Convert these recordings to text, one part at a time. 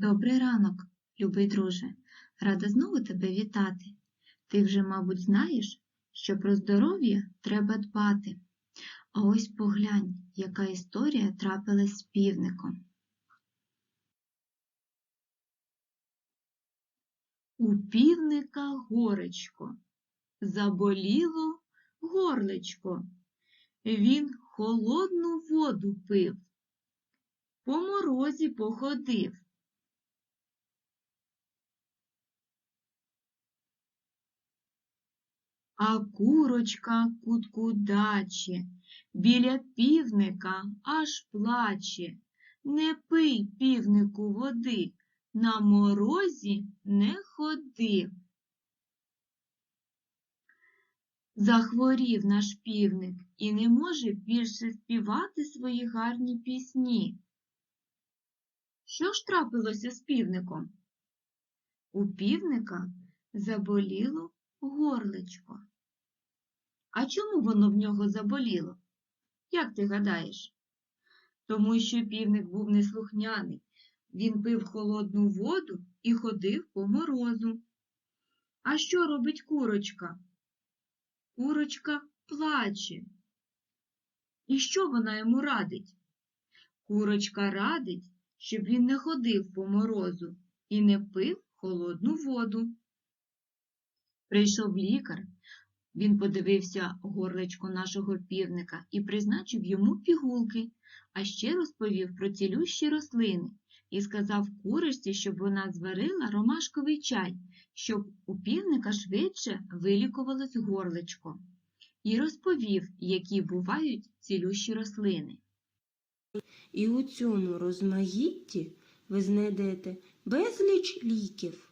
Добрий ранок, любий друже. Рада знову тебе вітати. Ти вже, мабуть, знаєш, що про здоров'я треба дбати. А ось поглянь, яка історія трапилась з півником. У півника горечко, заболіло горличко. Він холодну воду пив, по морозі походив. А курочка куткудаче, біля півника аж плаче. Не пий, півнику, води, на морозі не ходи. Захворів наш півник і не може більше співати свої гарні пісні. Що ж трапилося з півником? У півника заболіло горличко. А чому воно в нього заболіло? Як ти гадаєш? Тому що півник був неслухняний. Він пив холодну воду і ходив по морозу. А що робить курочка? Курочка плаче. І що вона йому радить? Курочка радить, щоб він не ходив по морозу і не пив холодну воду. Прийшов лікар, він подивився горлечко нашого півника і призначив йому пігулки, а ще розповів про цілющі рослини і сказав курочці, щоб вона зварила ромашковий чай, щоб у півника швидше вилікувалось горлечко, і розповів, які бувають цілющі рослини. І у цьому розмаїтті ви знайдете безліч ліків.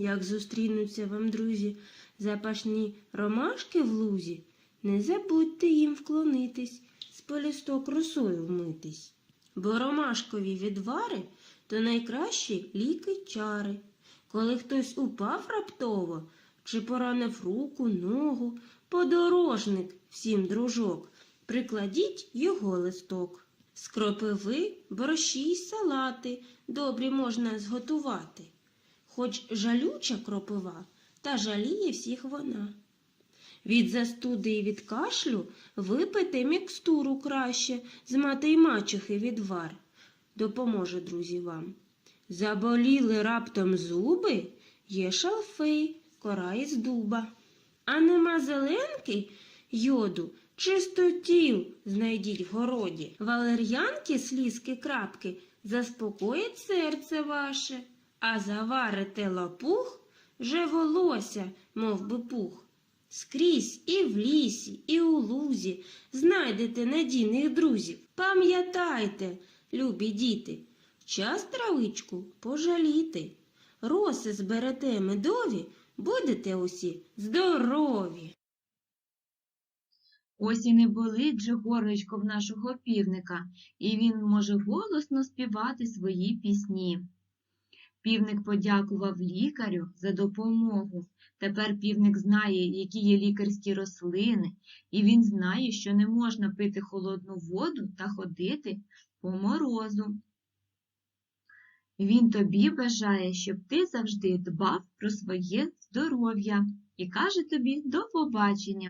Як зустрінуться вам, друзі, запашні ромашки в лузі, не забудьте їм вклонитись, з полісток росою вмитись. Бо ромашкові відвари то найкращі ліки чари. Коли хтось упав раптово, чи поранив руку, ногу, подорожник всім дружок, прикладіть його листок. З кропиви борщі й салати добрі можна зготувати. Хоч жалюча кропива, та жаліє всіх вона. Від застуди і від кашлю випийте мікстуру краще з мати й мачухи відвар. Допоможе, друзі, вам. Заболіли раптом зуби, є шалфей, кора із дуба. А нема зеленки йоду, чистотіл знайдіть в городі. Валер'янки, слізки, крапки заспокоїть серце ваше, а заварите лапух, вже волосся, мов би пух. Скрізь і в лісі, і у лузі знайдете надійних друзів. Пам'ятайте, любі діти, час травичку пожаліти. Роси зберете медові, будете усі здорові. Ось і не болить же горличко в нашого півника, і він може голосно співати свої пісні. Півник подякував лікарю за допомогу. Тепер півник знає, які є лікарські рослини, і він знає, що не можна пити холодну воду та ходити по морозу. Він тобі бажає, щоб ти завжди дбав про своє здоров'я і каже тобі до побачення.